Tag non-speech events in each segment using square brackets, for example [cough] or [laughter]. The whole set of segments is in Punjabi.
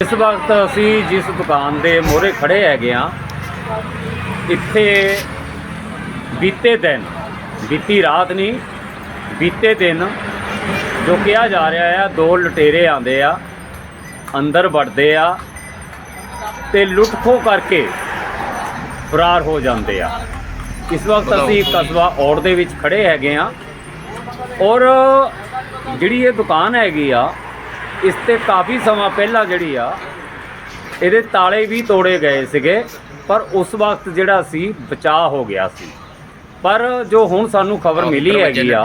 ਇਸ ਵਕਤ ਅਸੀਂ ਜਿਸ ਦੁਕਾਨ ਦੇ ਮੋਹਰੇ ਖੜੇ ਹੈਗੇ ਆ ਇੱਥੇ ਬੀਤੇ ਦਿਨ ਬੀਤੀ ਰਾਤ ਨਹੀਂ ਬੀਤੇ ਦਿਨ ਜੋ ਕਿਹਾ ਜਾ ਰਿਹਾ ਆ ਦੋ ਲਟੇਰੇ ਆਂਦੇ ਆ ਅੰਦਰ ਵੜਦੇ ਆ ਤੇ ਲੁੱਟ ਖੋਹ ਕਰਕੇ ਫਰਾਰ ਹੋ ਜਾਂਦੇ ਆ। ਇਸ ਵਕਤ ਅਸੀਂ ਕਸਬਾ ਔੜ ਦੇ ਵਿੱਚ ਖੜੇ ਹੈਗੇ ਆ ਔਰ ਜਿਹੜੀ ਇਹ ਦੁਕਾਨ ਹੈਗੀ ਆ ਇਸ ਤੇ ਕਾਫੀ ਸਮਾਂ ਪਹਿਲਾਂ ਜਿਹੜੀ ਆ ਇਹਦੇ ਤਾਲੇ ਵੀ ਤੋੜੇ ਗਏ ਸੀਗੇ ਪਰ ਉਸ ਵਕਤ ਜਿਹੜਾ ਸੀ ਬਚਾਅ ਹੋ ਗਿਆ ਸੀ। ਪਰ ਜੋ ਹੁਣ ਸਾਨੂੰ ਖਬਰ ਮਿਲੀ ਹੈਗੀ ਆ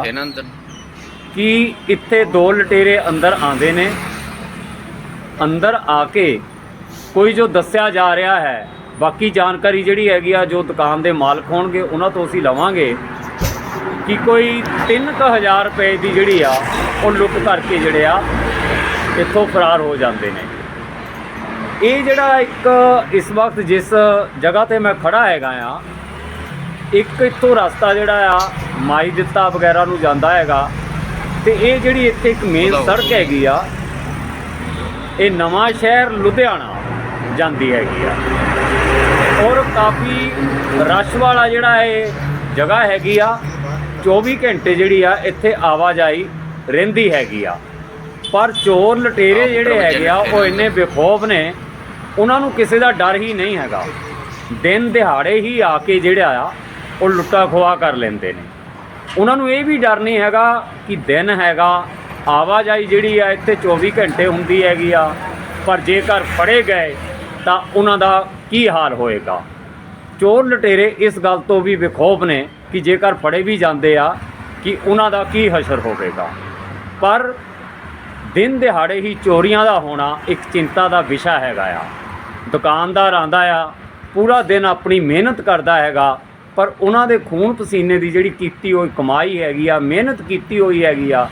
ਕਿ ਇੱਥੇ ਦੋ ਲਟੇਰੇ ਅੰਦਰ ਆਂਦੇ ਨੇ। ਅੰਦਰ ਆ ਕੇ ਕੋਈ ਜੋ ਦੱਸਿਆ ਜਾ ਰਿਹਾ ਹੈ ਬਾਕੀ ਜਾਣਕਾਰੀ ਜਿਹੜੀ ਹੈਗੀ ਆ ਜੋ ਦੁਕਾਨ ਦੇ ਮਾਲਕ ਹੋਣਗੇ ਉਹਨਾਂ ਤੋਂ ਅਸੀਂ ਲਵਾਂਗੇ ਕਿ ਕੋਈ 3000 ਰੁਪਏ ਦੀ ਜਿਹੜੀ ਆ ਉਹ ਲੁੱਟ ਕਰਕੇ ਜਿਹੜੇ ਆ ਇੱਥੋਂ ਫਰਾਰ ਹੋ ਜਾਂਦੇ ਨੇ। ਇਹ ਜਿਹੜਾ ਇੱਕ ਇਸ ਵਕਤ ਜਿਸ ਜਗ੍ਹਾ ਤੇ ਮੈਂ ਖੜਾ ਹੈਗਾ ਆ ਇੱਕ ਇੱਥੋਂ ਰਸਤਾ ਜਿਹੜਾ ਆ ਮਾਈ ਦਿੱਤਾ ਵਗੈਰਾ ਨੂੰ ਜਾਂਦਾ ਹੈਗਾ। ਤੇ ਇਹ ਜਿਹੜੀ ਇੱਥੇ ਇੱਕ ਮੇਨ ਸੜਕ ਹੈਗੀ ਆ ਇਹ ਨਵਾਂ ਸ਼ਹਿਰ ਲੁਧਿਆਣਾ ਜਾਂਦੀ ਹੈਗੀ ਆ। ਔਰ ਕਾਫੀ ਰਸ਼ ਵਾਲਾ ਜਿਹੜਾ ਇਹ ਜਗ੍ਹਾ ਹੈਗੀ ਆ 24 ਘੰਟੇ ਜਿਹੜੀ ਆ ਇੱਥੇ ਆਵਾਜਾਈ ਰਹਿੰਦੀ ਹੈਗੀ ਆ। ਪਰ ਚੋਰ ਲਟੇਰੇ ਜਿਹੜੇ ਹੈਗੇ ਆ ਉਹ ਇੰਨੇ ਬੇਖੌਫ ਨੇ ਉਹਨਾਂ ਨੂੰ ਕਿਸੇ ਦਾ ਡਰ ਹੀ ਨਹੀਂ ਹੈਗਾ। ਦਿਨ ਦਿਹਾੜੇ ਹੀ ਆ ਕੇ ਜਿਹੜਾ ਆ ਉਹ ਲੁੱਟਾ ਖੋਆ ਕਰ ਲੈਂਦੇ ਨੇ। ਉਹਨਾਂ ਨੂੰ ਇਹ ਵੀ ਡਰ ਨਹੀਂ ਹੈਗਾ ਕਿ ਦਿਨ ਹੈਗਾ ਆਵਾਜਾਈ ਜਿਹੜੀ ਆ ਇੱਥੇ 24 ਘੰਟੇ ਹੁੰਦੀ ਹੈਗੀ ਆ ਪਰ ਜੇਕਰ ਫੜੇ ਗਏ ਤਾਂ ਉਹਨਾਂ ਦਾ ਕੀ ਹਾਲ ਹੋਏਗਾ? ਚੋਰ ਲਟੇਰੇ ਇਸ ਗੱਲ ਤੋਂ ਵੀ ਬੇਖੌਫ ਨੇ ਕਿ ਜੇਕਰ ਫੜੇ ਵੀ ਜਾਂਦੇ ਆ ਕਿ ਉਹਨਾਂ ਦਾ ਕੀ ਹਸ਼ਰ ਹੋਵੇਗਾ। ਪਰ ਦਿਨ ਦਿਹਾੜੇ ਹੀ ਚੋਰੀਆਂ ਦਾ ਹੋਣਾ ਇੱਕ ਚਿੰਤਾ ਦਾ ਵਿਸ਼ਾ ਹੈਗਾ ਆ। ਦੁਕਾਨਦਾਰ ਆਂਦਾ ਆ, ਪੂਰਾ ਦਿਨ ਆਪਣੀ ਮਿਹਨਤ ਕਰਦਾ ਹੈਗਾ, ਪਰ ਉਹਨਾਂ ਦੇ ਖੂਨ ਪਸੀਨੇ ਦੀ ਜਿਹੜੀ ਕੀਤੀ ਹੋਈ ਕਮਾਈ ਹੈਗੀ ਆ, ਮਿਹਨਤ ਕੀਤੀ ਹੋਈ ਹੈਗੀ ਆ,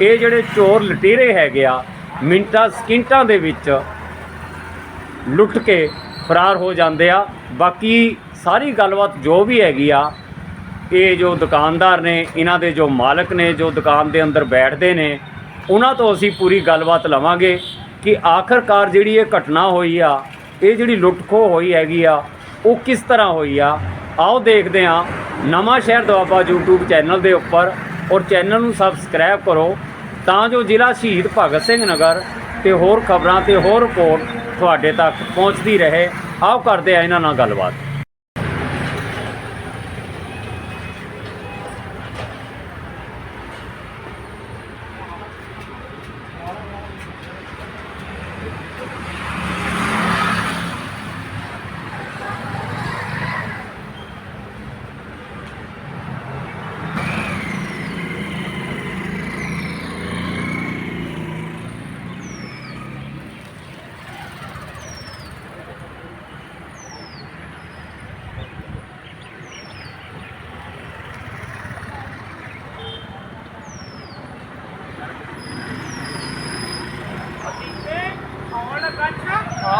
ਇਹ ਜਿਹੜੇ ਚੋਰ ਲਟੇਰੇ ਹੈਗੇ ਆ, ਮਿੰਟਾਂ, ਸਕਿੰਟਾਂ ਦੇ ਵਿੱਚ ਲੁੱਟ ਕੇ ਫਰਾਰ ਹੋ ਜਾਂਦੇ ਆ। ਬਾਕੀ ਸਾਰੀ ਗੱਲਬਾਤ ਜੋ ਵੀ ਹੈਗੀ ਆ, ਇਹ ਜੋ ਦੁਕਾਨਦਾਰ ਨੇ, ਇਹਨਾਂ ਦੇ ਜੋ ਮਾਲਕ ਨੇ, ਜੋ ਦੁਕਾਨ ਦੇ ਅੰਦਰ ਬੈਠਦੇ ਨੇ ਉਹਨਾਂ ਤੋਂ ਅਸੀਂ ਪੂਰੀ ਗੱਲਬਾਤ ਲਵਾਂਗੇ ਕਿ ਆਖਰਕਾਰ ਜਿਹੜੀ ਇਹ ਘਟਨਾ ਹੋਈ ਆ, ਇਹ ਜਿਹੜੀ ਲੁੱਟ ਖੋਹ ਹੋਈ ਹੈਗੀ ਆ, ਉਹ ਕਿਸ ਤਰ੍ਹਾਂ ਹੋਈ ਆ? ਆਓ ਦੇਖਦੇ ਆ ਨਵਾਂ ਸ਼ਹਿਰ ਦੁਆਬਾ YouTube ਚੈਨਲ ਦੇ ਉੱਪਰ ਔਰ ਚੈਨਲ ਨੂੰ ਸਬਸਕ੍ਰਾਈਬ ਕਰੋ ਤਾਂ ਜੋ ਜ਼ਿਲ੍ਹਾ ਸ਼ਹੀਦ ਭਗਤ ਸਿੰਘ ਨਗਰ ਤੇ ਹੋਰ ਖਬਰਾਂ ਤੇ ਹੋਰ ਰਿਪੋਰਟ ਤੁਹਾਡੇ ਤੱਕ ਪਹੁੰਚਦੀ ਰਹੇ। ਆਓ ਕਰਦੇ ਆ ਇਹਨਾਂ ਨਾਲ ਗੱਲਬਾਤ ਹਾਂ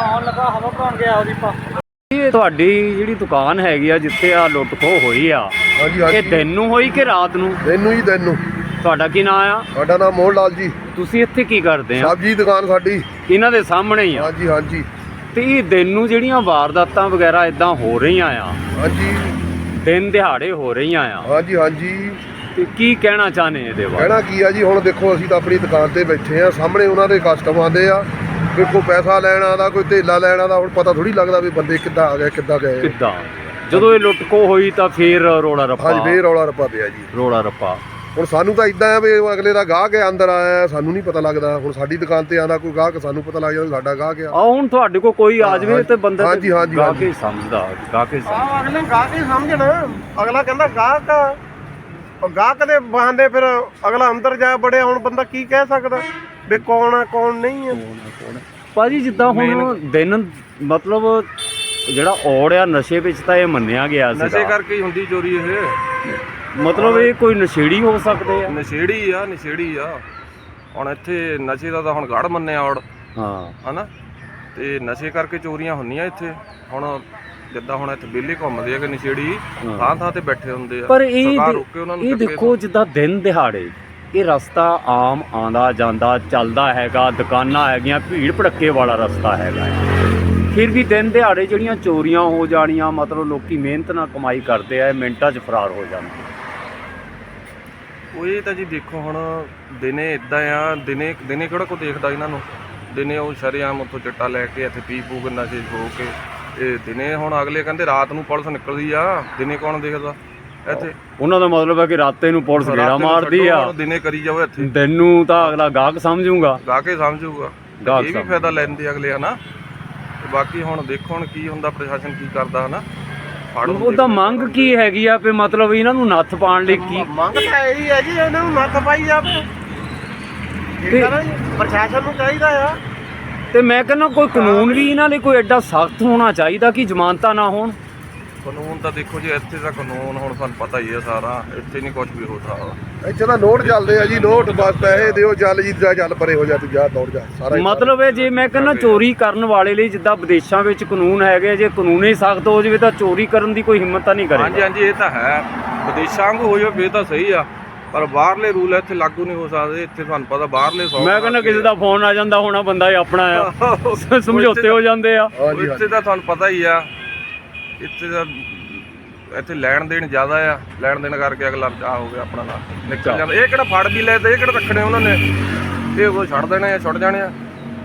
ਹੁਣ ਲੱਗਾ ਹਵਾ ਭਰਾਉਣ ਗਿਆ ਉਹਦੀ ਪਾ ਇਹ ਤੁਹਾਡੀ ਜਿਹੜੀ ਦੁਕਾਨ ਹੈਗੀ ਆ ਜਿੱਥੇ ਆ ਲੁੱਟ ਖੋਹ ਹੋਈ ਆ ਹਾਂਜੀ ਇਹ ਹਾਂਜੀ ਦਿਨ ਨੂੰ ਹੋਈ ਕਿ ਰਾਤ ਨੂੰ? ਤੈਨੂੰ ਹੀ ਤੈਨੂੰ ਤੁਹਾਡਾ ਕੀ ਨਾਮ ਆ? ਸਾਡਾ ਨਾਮ ਮੋਹਨ ਲਾਲ ਜੀ। ਤੁਸੀਂ ਇੱਥੇ ਕੀ ਕਰਦੇ ਆ? ਸਬਜੀ ਦੁਕਾਨ ਸਾਡੀ। ਇਹਨਾਂ ਦੇ ਸਾਹਮਣੇ ਹੀ ਆ। ਹਾਂਜੀ ਹਾਂਜੀ। ਤੇ ਇਹ ਦਿਨ ਨੂੰ ਜਿਹੜੀਆਂ ਵਾਰਦਾਤਾਂ ਵਗੈਰਾ ਇਦਾਂ ਹੋ ਰਹੀਆਂ ਆ? ਹਾਂਜੀ। ਦਿਨ ਦਿਹਾੜੇ ਹੋ ਰਹੀਆਂ ਆ? ਹਾਂਜੀ ਹਾਂਜੀ। ਤੇ ਕੀ ਕਹਿਣਾ ਚਾਹਨੇ ਇਹਦੇ ਬਾਰੇ? ਕਹਿਣਾ ਕੀ ਆ ਜੀ? ਹੁਣ ਦੇਖੋ ਅਸੀਂ ਤਾਂ ਆਪਣੀ ਦੁਕਾਨ ਤੇ ਬੈਠੇ ਆ। ਸਾਹਮਣੇ ਉਹਨਾਂ ਦੇ ਕਸਟਮਰ ਆਉਂਦੇ ਆ। ਕੋਈ ਕੋਈ ਪੈਸਾ ਲੈਣ ਆਉਂਦਾ ਕੋਈ ਧੇਲਾ ਲੈਣ ਆਉਂਦਾ ਹੁਣ ਪਤਾ ਥੋੜੀ ਲੱਗਦਾ ਵੀ ਬੰਦੇ ਕਿੱਦਾਂ ਆ ਗਏ ਕਿੱਦਾਂ ਗਏ। ਕਿੱਦਾਂ ਜਦੋਂ ਇਹ ਲੁੱਟ ਖੋਹ ਹੋਈ ਤਾਂ ਫੇਰ ਰੋਲਾ ਰੱਪਾ। ਹਾਂਜੀ ਫੇਰ ਰੌਲਾ ਰੱਪਾ ਪਿਆ ਜੀ। ਰੋਲਾ ਰੱਪਾ। ਹੁਣ ਸਾਨੂੰ ਤਾਂ ਇਦਾਂ ਆ ਵੀ ਉਹ ਅਗਲੇ ਦਾ ਗਾਹਕ ਹੈ ਅੰਦਰ ਆਇਆ ਸਾਨੂੰ ਨਹੀਂ ਪਤਾ ਲੱਗਦਾ। ਹੁਣ ਸਾਡੀ ਦੁਕਾਨ ਤੇ ਆਂਦਾ ਕੋਈ ਗਾਹਕ ਸਾਨੂੰ ਪਤਾ ਲੱਗ ਜਾਂਦਾ ਸਾਡਾ ਗਾਹਕ ਆ। ਆ ਹੁਣ ਤੁਹਾਡੇ ਕੋਲ ਕੋਈ ਆ ਜਾਵੇ ਤੇ ਬੰਦਾ ਹਾਂਜੀ, ਹਾਂਜੀ, ਗਾ ਹਾਂਜੀ। ਕੇ ਸਮਝਦਾ ਗਾ ਕੇ ਸਮਝਦਾ। ਆਹ ਅਗਲੇ ਗਾਹਕ ਹੀ ਸਮਝਣਾ। ਅਗਲਾ ਕਹਿੰਦਾ ਗਾਹਕ ਆ। ਗਾਹਕ ਦੇ ਬਹਾਨੇ ਫਿਰ ਅਗਲਾ ਅੰਦਰ ਜਾ ਬੜਿਆ ਹੁਣ ਬੰਦਾ ਕੀ ਕਹਿ ਸਕਦਾ? ਵੀ ਕੌਣ ਆ ਕੌਣ ਨਹੀਂ ਆ? ਭਾਜੀ ਜਿੱਦਾਂ ਹੁਣ ਦਿਨ ਮਤਲਬ ਜਿਹੜਾ ਔੜ ਆ ਨਸ਼ੇ ਵਿੱਚ ਤਾਂ ਇਹ ਮੰਨਿਆ ਗਿਆ ਸੀ ਨਸ਼ੇ ਕਰਕੇ ਹੀ ਹੁੰਦੀ ਚੋਰੀ ਇਹ। ਮਤਲਬ ਇਹ ਕੋਈ ਨਸ਼ੇੜੀ ਹੋ ਸਕਦੇ ਆ? ਨਸ਼ੇੜੀ ਆ ਨਸ਼ੇੜੀ ਆ। ਹੁਣ ਇੱਥੇ ਨਸ਼ੇ ਦਾ ਤਾਂ ਹੁਣ ਗੜ ਮੰਨਿਆ ਔੜ। ਹਾਂ। ਹਨਾ? ਤੇ ਨਸ਼ੇ ਕਰਕੇ ਚੋਰੀਆਂ ਹੁੰਦੀਆਂ ਇੱਥੇ। ਹੁਣ ਜਿੱਦਾਂ ਹੁਣ ਇੱਥੇ ਬੇਲੇ ਘੁੰਮਦੇ ਆ ਕਿ ਨਸ਼ੇੜੀ ਹਾਂ। ਥਾਂ ਥਾਂ ਤੇ ਬੈਠੇ ਹੁੰਦੇ ਆ ਪਰ ਇਹ ਸਰਕਾਰ ਰੋਕੇ ਉਹਨਾਂ ਨੂੰ ਇਹ ਚੱਕੇ ਦੇਖੋ ਜਿੱਦਾਂ ਦਿਨ ਦਿਹਾੜੇ ਇਹ ਰਸਤਾ ਆਮ ਆਂਦਾ ਜਾਂਦਾ ਚੱਲਦਾ ਹੈਗਾ ਦੁਕਾਨਾਂ ਹੈਗੀਆਂ ਭੀੜ ਭੜੱਕੇ ਵਾਲਾ ਰਸਤਾ ਹੈਗਾ ਹੈ। ਫਿਰ ਵੀ ਦਿਨ ਦਿਹਾੜੇ ਜਿਹੜੀਆਂ ਚੋਰੀਆਂ ਹੋ ਜਾਣੀਆਂ ਮਤਲਬ ਲੋਕੀ ਮਿਹਨਤ ਨਾਲ ਕਮਾਈ ਕਰਦੇ ਆ ਇਹ ਮਿੰਟਾਂ 'ਚ ਫਰਾਰ ਹੋ ਜਾਂਦੇ ਉਹ ਇਹ ਤਾਂ ਜੀ ਦੇਖੋ ਹੁਣ ਦਿਨੇ ਇਦਾਂ ਆ ਦਿਨੇ ਦਿਨੇ ਕਿਹੜਾ ਕੋਈ ਦੇਖਦਾ ਇਹਨਾਂ ਨੂੰ ਦਿਨੇ ਉਹ ਸ਼ਰੇਆਮ ਉੱਥੋਂ ਚਿੱਟਾ ਲੈ ਕੇ ਇੱਥੇ ਪੀ ਪੂ ਕੇ ਨਸ਼ੇ ਹੋ ਕੇ ਇਹ ਦਿਨੇ ਹੁਣ ਅਗਲੇ ਕਹਿੰਦੇ ਰਾਤ ਨੂੰ ਪੁਲਿਸ ਨਿਕਲਦੀ ਆ। ਦਿਨੇ ਕੌਣ ਦੇਖਦਾ? ਇੱਥੇ ਉਹਨਾਂ ਦਾ ਮਤਲਬ ਹੈ ਕਿ ਰਾਤੇ ਨੂੰ ਪੁਲਿਸ ਨੂੰ ਮਾਰਦੀ ਆ। ਦਿਨੇ ਕਰੀ ਜਾਓ ਇੱਥੇ। ਦਿਨ ਨੂੰ ਤਾਂ ਅਗਲਾ ਗਾਹਕ ਸਮਝੂਗਾ। ਗਾ ਕੇ ਸਮਝੂਗਾ। ਗਾਹਕ ਇਹ ਵੀ ਫਾਇਦਾ ਲੈਂਦੇ ਅਗਲੇ ਹਨਾ? ਤੇ ਬਾਕੀ ਹੁਣ ਦੇਖੋ ਹੁਣ ਕੀ ਹੁੰਦਾ ਪ੍ਰਸ਼ਾਸਨ ਕੀ ਕਰਦਾ ਹਨਾ? ਉਹਦਾ। ਮੰਗ ਕੀ ਹੈਗੀ ਆ ਵੀ ਮਤਲਬ ਇਹਨਾਂ ਨੂੰ ਨੱਥ ਪਾਉਣ ਲਈ ਕੀ ਮੰਗ ਤਾਂ ਇਹੀ ਹੈ ਜੀ ਇਹਨਾਂ ਨੂੰ ਨੱਥ ਪਾਈ ਜਾਵੇ। ਪ੍ਰਸ਼ਾਸਨ ਨੂੰ ਚਾਹੀਦਾ ਆ। ਤੇ ਮੈਂ ਕਹਿੰਦਾ ਕੋਈ ਕਾਨੂੰਨ ਵੀ ਇਹਨਾਂ ਲਈ ਕੋਈ ਐਡਾ ਸਖਤ ਹੋਣਾ ਚਾਹੀਦਾ ਕਿ ਜ਼ਮਾਨਤਾਂ ਨਾ ਹੋਣ? ਕਾਨੂੰਨ ਤਾਂ ਦੇਖੋ ਜੀ ਇੱਥੇ ਦਾ ਕਾਨੂੰਨ ਹੁਣ ਤੁਹਾਨੂੰ ਪਤਾ ਹੀ ਹੈ ਸਾਰਾ। ਇੱਥੇ ਨਹੀਂ ਕੁਝ ਵੀ ਹੋ ਸਕਦਾ। ਇੱਥੇ ਤਾਂ ਨੋਟ ਚੱਲਦੇ ਆ ਜੀ ਨੋਟ ਬਸ ਪੈਸੇ ਦਿਓ ਚੱਲ ਜੀ ਜਾ ਚੱਲ ਪਰੇ ਹੋ ਜਾ ਤੂੰ ਜਾ ਦੌੜ ਜਾ ਸਾਰਾ ਹੀ ਮਤਲਬ ਇਹ ਜੇ ਮੈਂ ਕਹਿੰਦਾ ਚੋਰੀ ਕਰਨ ਵਾਲੇ ਲਈ ਜਿੱਦਾਂ ਵਿਦੇਸ਼ਾਂ ਵਿੱਚ ਕਾਨੂੰਨ ਹੈਗੇ ਜੇ ਕਾਨੂੰਨ ਹੀ ਸਖਤ ਹੋ ਜਾਵੇ ਤਾਂ ਚੋਰੀ ਕਰਨ ਦੀ ਕੋਈ ਹਿੰਮਤ ਤਾਂ ਨਹੀਂ ਹਾਂਜੀ ਕਰੇਗਾ ਹਾਂਜੀ ਇਹ ਤਾਂ ਹੈ। ਵਿਦੇਸ਼ਾਂ ਵਾਂਗੂ ਹੋ ਜਾਵੇ ਤਾਂ ਸਹੀ ਆ। ਪਰ ਬਾਹਰਲੇ ਰੂਲ ਇੱਥੇ ਲਾਗੂ ਨਹੀਂ ਹੋ ਸਕਦੇ ਇੱਥੇ ਤੁਹਾਨੂੰ ਪਤਾ ਬਾਹਰਲੇ ਸੌ ਮੈਂ ਕਹਿੰਦਾ ਕਿਸੇ ਦਾ ਫੋਨ ਆ ਜਾਂਦਾ ਹੋਣਾ ਬੰਦਾ ਇਹ ਆਪਣਾ ਆ। [laughs] ਸਮਝੌਤੇ ਹੋ ਜਾਂਦੇ ਆ। ਇੱਥੇ ਤਾਂ ਤੁਹਾਨੂੰ ਪਤਾ ਹੀ ਆ ਇੱਥੇ ਦਾ ਇੱਥੇ ਲੈਣ ਦੇਣ ਜ਼ਿਆਦਾ ਆ ਲੈਣ ਦੇਣ ਕਰਕੇ ਅਗਲਾ ਆ ਹੋ ਗਿਆ ਆਪਣਾ ਨਾਲ ਨਿਕਲ ਜਾਂਦਾ। ਇਹ ਕਿਹੜਾ ਫੜ ਵੀ ਲੈ ਤੇ ਇਹ ਕਿਹੜਾ ਰੱਖਣੇ ਉਹਨਾਂ ਨੇ? ਇਹ ਉਹ ਛੱਡ ਦੇਣੇ ਆ ਛੁੱਟ ਜਾਣੇ ਆ।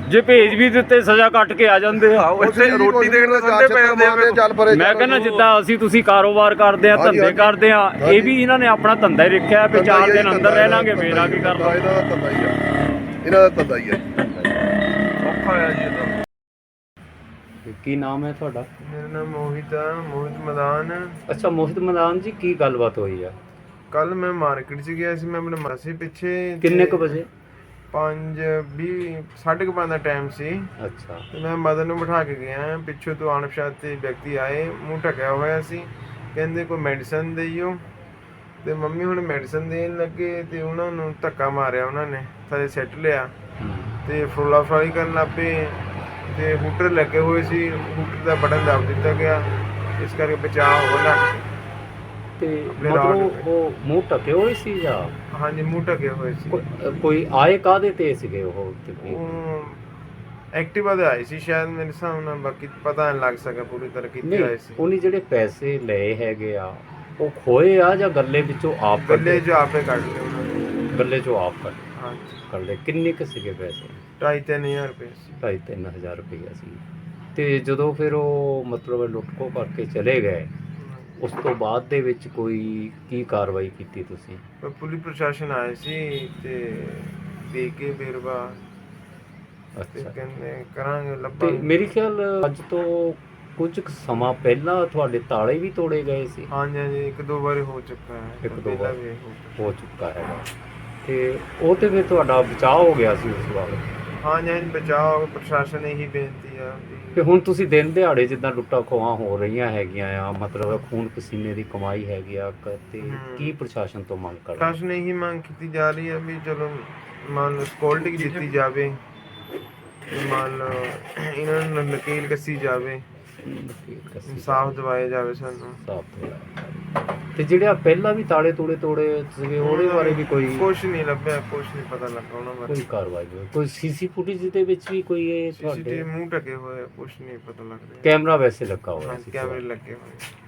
ਜੇ ਭੇਜ ਵੀ ਦਿੱਤੇ ਸਜ਼ਾ ਕੱਟ ਕੇ ਆ ਜਾਂਦੇ ਆ। ਇੱਥੇ ਰੋਟੀ ਦੇਣ ਦੇ ਜਾਂਦੇ ਆ ਵੇਖੋ। ਚੱਲ ਪਰੇ ਮੈਂ ਕਹਿੰਦਾ। ਜਿੱਦਾਂ ਅਸੀਂ ਤੁਸੀਂ ਕਾਰੋਬਾਰ ਕਰਦੇ ਆ ਧੰਦੇ। ਕਰਦੇ ਆ ਇਹ। ਵੀ ਇਹਨਾਂ ਨੇ ਆਪਣਾ ਧੰਦਾ ਹੀ ਰੱਖਿਆ ਵੀ ਚਾਰ ਹੀ ਦਿਨ ਅੰਦਰ ਰਹਿ ਲਾਂਗੇ ਕੀ ਕਰਨਾ। ਇਹਨਾਂ ਦਾ ਧੰਦਾ ਹੀ ਆ। ਇਹਨਾਂ ਦਾ ਧੰਦਾ ਹੀ ਆ ਔਖਾ ਆ ਜੀ ਇਹ ਤਾਂ। ਕੀ ਨਾਮ ਹੈ ਤੁਹਾਡਾ? ਮੇਰਾ ਨਾਮ ਮੋਹਿਤ ਆ ਮੋਹਿਤ ਮਦਾਨ। ਅੱਛਾ ਮੋਹਿਤ ਮਦਾਨ ਜੀ ਕੀ ਗੱਲਬਾਤ ਹੋਈ ਆ? ਕੱਲ ਮੈਂ ਮਾਰਕੀਟ 'ਚ ਗਿਆ ਸੀ ਮੈਂ ਆਪਣੇ ਮਾਸੀ ਪਿੱਛੇ ਕਿੰਨੇ ਕੁ ਵਜੇ? 5 20 ਸਾਢੇ ਕੁ ਪੰਜ ਦਾ ਟਾਈਮ ਸੀ। ਅੱਛਾ। ਤੇ ਮੈਂ ਮਦਨ ਨੂੰ ਬਿਠਾ ਕੇ ਗਿਆ। ਪਿੱਛੋਂ ਤੋਂ ਅਣਪਛਾਤੇ ਵਿਅਕਤੀ ਆਏ ਮੂੰਹ ਢਕਿਆ ਹੋਇਆ ਸੀ। ਕਹਿੰਦੇ ਕੋਈ ਮੈਡੀਸਨ ਦੇਈਓ। ਤੇ ਮੰਮੀ ਹੁਣ ਮੈਡੀਸਨ ਦੇਣ ਲੱਗੇ ਤੇ ਉਹਨਾਂ ਨੂੰ ਧੱਕਾ ਮਾਰਿਆ ਉਹਨਾਂ ਨੇ। ਥੱਲੇ ਸਿੱਟ ਲਿਆ। ਤੇ ਫਰੋਲਾ ਫਰਾਈ ਕਰਨ ਲੱਗ ਪਏ। ਤੇ ਹੂਟਰ ਲੱਗੇ ਹੋਏ ਸੀ। ਹੂਟਰ ਦਾ ਬਟਨ ਦਬ ਦਿੱਤਾ ਗਿਆ। ਇਸ ਕਰਕੇ ਬਚਾਅ ਹੋ ਗਿਆ ਤੇ ਆਪਣੇ ਰਾਹ ਮਤਲਬ ਉਹ ਮੂੰਹ ਟਕੇ ਹੋਏ ਸੀ ਜਾਂ ਹਾਂਜੀ ਮੂੰਹ ਢਕੇ ਹੋਏ ਸੀ। ਕੋ- ਕੋਈ ਆਏ ਕਾਦੇ ਤੇ ਸੀਗੇ ਉਹ ਤੇ ਵੀ? ਉਹ ਐਕਟਿਵਾ ਸੀ ਸ਼ਾਇਦ ਮੇਰੇ ਹਿਸਾਬ ਨਾਲ ਬਾਕੀ ਪਤਾ ਨਹੀਂ ਲੱਗ ਸਕਿਆ ਪੂਰੀ ਤਰ੍ਹਾਂ ਕਿੱਥੇ ਆਏ ਨਹੀਂ ਸੀ। ਉਹਨੇ ਜਿਹੜੇ ਪੈਸੇ ਲਏ ਹੈਗੇ ਆ ਉਹ ਖੋਏ ਆ ਜਾਂ ਗੱਲੇ ਵਿੱਚੋਂ ਆਪ ਗੱਲੇ ਕੱਢੇ ਜੋ ਆਪੇ ਕੱਢ ਲਏ ਉਹਨਾਂ ਨੇ। ਗੱਲੇ ਚੋਂ ਆਪ ਕੱਢ ਹਾਂਜੀ। ਕੱਢ ਲਏ। ਕਿੰਨੇ ਕੁ ਸੀਗੇ ਪੈਸੇ? ਢਾਈ ਤਿੰਨ ਹਜ਼ਾਰ ਰੁਪਏ ਸੀ। ਢਾਈ ਤਿੰਨ ਹਜ਼ਾਰ ਰੁਪਈਆ ਸੀ। ਤੇ ਜਦੋਂ ਫਿਰ ਉਹ ਮਤਲਬ ਲੁੱਟਖੋ ਕਰਕੇ ਚਲੇ ਗਏ ਉਸ ਤੋਂ ਬਾਅਦ ਦੇ ਵਿੱਚ ਕੋਈ ਕੀ ਕਾਰਵਾਈ ਕੀਤੀ ਤੁਸੀਂ? ਪੁਲਿਸ ਪ੍ਰਸ਼ਾਸਨ ਆਏ ਸੀ ਤੇ ਦੇ ਕੇ ਬੇਰਵਾ ਤੇ ਅੱਛਾ। ਕਹਿੰਦੇ ਕਰਾਂਗੇ ਤੇ ਲੱਭਾਂਗੇ ਮੇਰੀ ਖਿਆਲ ਅੱਜ ਤੋਂ ਕੁਝ ਕੁ ਸਮਾਂ ਪਹਿਲਾਂ ਤੁਹਾਡੇ ਤਾਲੇ ਵੀ ਤੋੜੇ ਗਏ ਸੀ? ਹਾਂਜੀ ਹਾਂਜੀ ਇੱਕ ਦੋ ਵਾਰੀ ਹੋ ਚੁੱਕਾ ਹੈ। ਇੱਕ ਦੋ ਪਹਿਲਾਂ ਵਾਰ। ਵੀ ਹੋ ਚੁੱਕਾ। ਹੋ। ਚੁੱਕਾ ਹੈਗਾ ਤੇ ਉਹ ਤੇ ਫਿਰ ਤੁਹਾਡਾ ਬਚਾਅ ਹੋ ਗਿਆ ਸੀ ਉਸ ਵਾਰ? ਹਾਂਜੀ ਹਾਂਜੀ ਬਚਾਓ ਪ੍ਰਸ਼ਾਸਨ ਇਹੀ ਬੇਨਤੀ ਤੇ ਹੁਣ ਤੁਸੀਂ ਦਿਨ ਦਿਹਾੜੇ ਜਿੱਦਾਂ ਲੁੱਟਾਂ ਖੋਹਾਂ ਹੋ ਰਹੀਆਂ ਹੈਗੀਆਂ ਆ ਮਤਲਬ ਖੂਨ ਪਸੀਨੇ ਦੀ ਕਮਾਈ ਹੈਗੀ ਆ ਕ- ਤੇ ਹਮ। ਕੀ ਪ੍ਰਸ਼ਾਸਨ ਤੋਂ ਮੰਗ ਕਰਦੇ? ਪ੍ਰਸ਼ਾਸਨ ਇਹੀ ਮੰਗ ਕੀਤੀ ਜਾ ਰਹੀ ਹੈ ਵੀ ਚਲੋ ਮੰਨ ਲਓ ਸਕਿਉਰਟੀ ਦਿੱਤੀ ਜਾਵੇ ਤੇ ਮੰਨ ਲਓ ਇਹਨਾਂ ਨੂੰ ਨਕੀਲ ਕੱਸੀ ਜਾਵੇ। ਇਨਸਾਫ ਦਿਵਾਇਆ ਜਾਵੇ ਸਾਨੂੰ। ਸਾਫ਼ ਤੇ ਜਿਹੜਾ ਪਹਿਲਾਂ ਵੀ ਤਾਲੇ ਤੋੜੇ ਤੋੜੇ ਸੀਗੇ ਉਹਦੇ ਬਾਰੇ ਵੀ ਕੋਈ ਕੁਛ ਨਹੀਂ ਲੱਭਿਆ ਕੁਛ ਨਹੀਂ ਪਤਾ ਲੱਗਾ ਉਹਨਾਂ ਬਾਰੇ। ਕੋਈ ਕਾਰਵਾਈ ਹੋਈ। ਕੋਈ ਸੀਸੀ ਫੁਟੇਜ ਦੇ ਵਿੱਚ ਵੀ ਕੋਈ ਇਹ ਤੁਹਾਡੇ ਮੂੰਹ ਢਕੇ ਹੋਏ ਕੁਛ ਨਹੀਂ ਪਤਾ ਲੱਗ ਰਿਹਾ ਕੈਮਰਾ ਵੈਸੇ ਲੱਗਾ ਹੋਇਆ ਸੀ ਕੈਮਰੇ ਲੱਗੇ ਹੋਏ